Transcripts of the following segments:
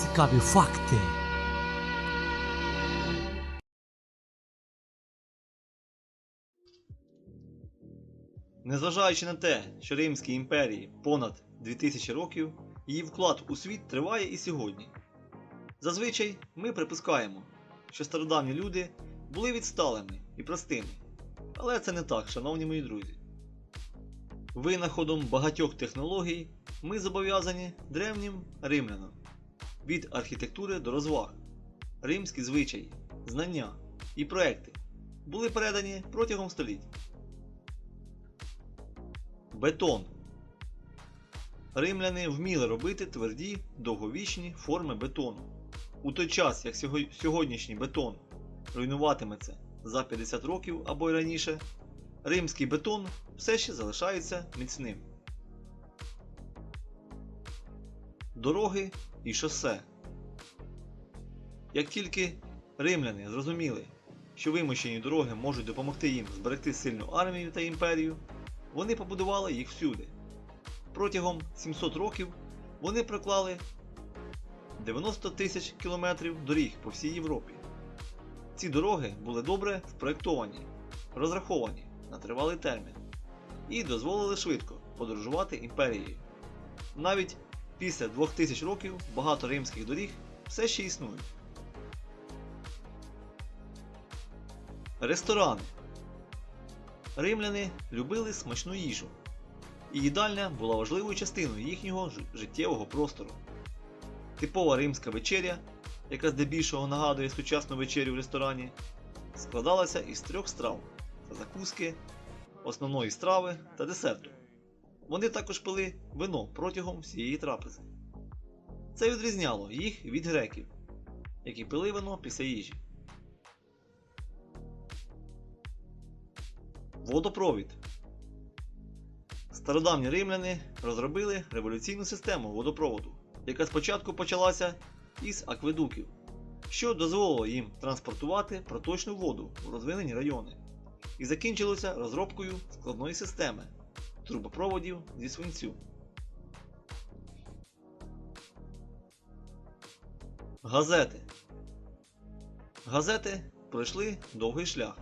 цікаві факти. Незважаючи на те, що Римській імперії понад 2000 років, її вклад у світ триває і сьогодні. Зазвичай ми припускаємо, що стародавні люди були відсталими і простими. Але це не так, шановні мої друзі. Винаходом багатьох технологій ми зобов'язані древнім римлянам від архітектури до розваг. Римські звичаї, знання і проекти були передані протягом століть. Бетон. Римляни вміли робити тверді довговічні форми бетону. У той час, як сьогоднішній бетон руйнуватиметься за 50 років або й раніше, римський бетон все ще залишається міцним. Дороги і шосе. Як тільки римляни зрозуміли, що вимощені дороги можуть допомогти їм зберегти сильну армію та імперію, вони побудували їх всюди. Протягом 700 років вони проклали 90 тисяч кілометрів доріг по всій Європі. Ці дороги були добре спроєктовані, розраховані на тривалий термін і дозволили швидко подорожувати імперією. Навіть після 2000 років багато римських доріг все ще існують. Ресторани Римляни любили смачну їжу, і їдальня була важливою частиною їхнього життєвого простору. Типова римська вечеря, яка здебільшого нагадує сучасну вечерю в ресторані, складалася із трьох страв та закуски, основної страви та десерту. Вони також пили вино протягом всієї трапези. Це відрізняло їх від греків, які пили вино після їжі. Водопровід. Стародавні римляни розробили революційну систему водопроводу, яка спочатку почалася із акведуків, що дозволило їм транспортувати проточну воду у розвинені райони, і закінчилося розробкою складної системи трубопроводів зі свинцю. Газети. Газети пройшли довгий шлях.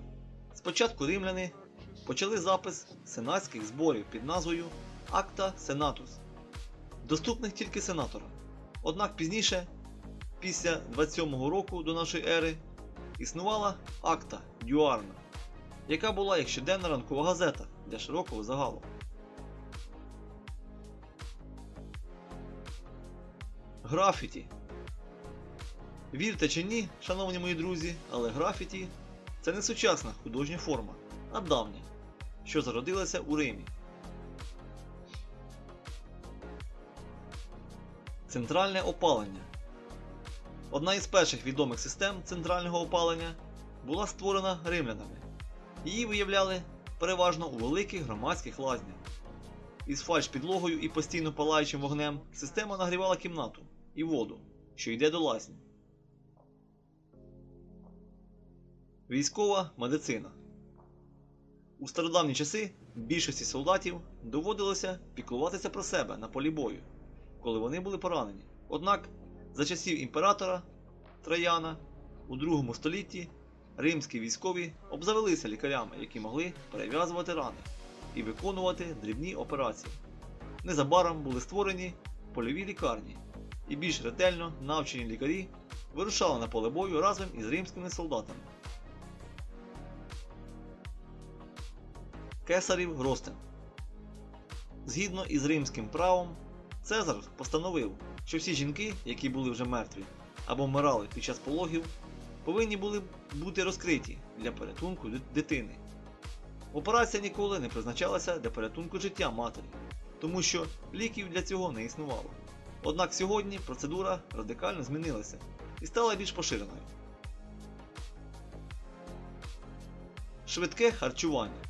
Спочатку римляни почали запис сенатських зборів під назвою Акта Сенатус, доступних тільки сенаторам. Однак пізніше, після 27-го року до нашої ери, існувала Акта Дюарна, яка була як щоденна ранкова газета для широкого загалу. Графіті. Вірте чи ні, шановні мої друзі, але графіті це не сучасна художня форма, а давня, що зародилася у Римі. Центральне опалення. Одна із перших відомих систем центрального опалення була створена римлянами. Її виявляли переважно у великих громадських лазнях. Із фальш-підлогою і постійно палаючим вогнем система нагрівала кімнату і воду, що йде до лазні. Військова медицина. У стародавні часи більшості солдатів доводилося піклуватися про себе на полі бою, коли вони були поранені. Однак за часів імператора Траяна у другому столітті римські військові обзавелися лікарями, які могли перев'язувати рани і виконувати дрібні операції. Незабаром були створені польові лікарні, і більш ретельно навчені лікарі вирушали на поле бою разом із римськими солдатами. Кесарів Ростин. Згідно із римським правом, Цезар постановив, що всі жінки, які були вже мертві або вмирали під час пологів, повинні були бути розкриті для порятунку дитини. Операція ніколи не призначалася для порятунку життя матері, тому що ліків для цього не існувало. Однак сьогодні процедура радикально змінилася і стала більш поширеною. Швидке харчування.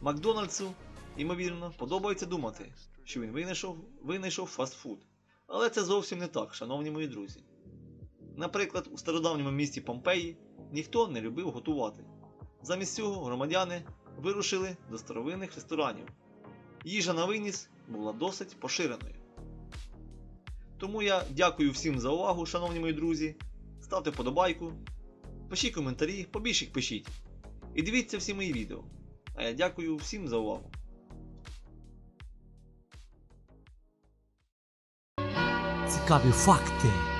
Макдональдсу, ймовірно, подобається думати, що він винайшов, винайшов фастфуд. Але це зовсім не так, шановні мої друзі. Наприклад, у стародавньому місті Помпеї ніхто не любив готувати. Замість цього громадяни вирушили до старовинних ресторанів. Їжа на виніс була досить поширеною. Тому я дякую всім за увагу, шановні мої друзі. Ставте вподобайку, пишіть коментарі, побільше пишіть. І дивіться всі мої відео. А я дякую всім за увагу. Цікаві факти.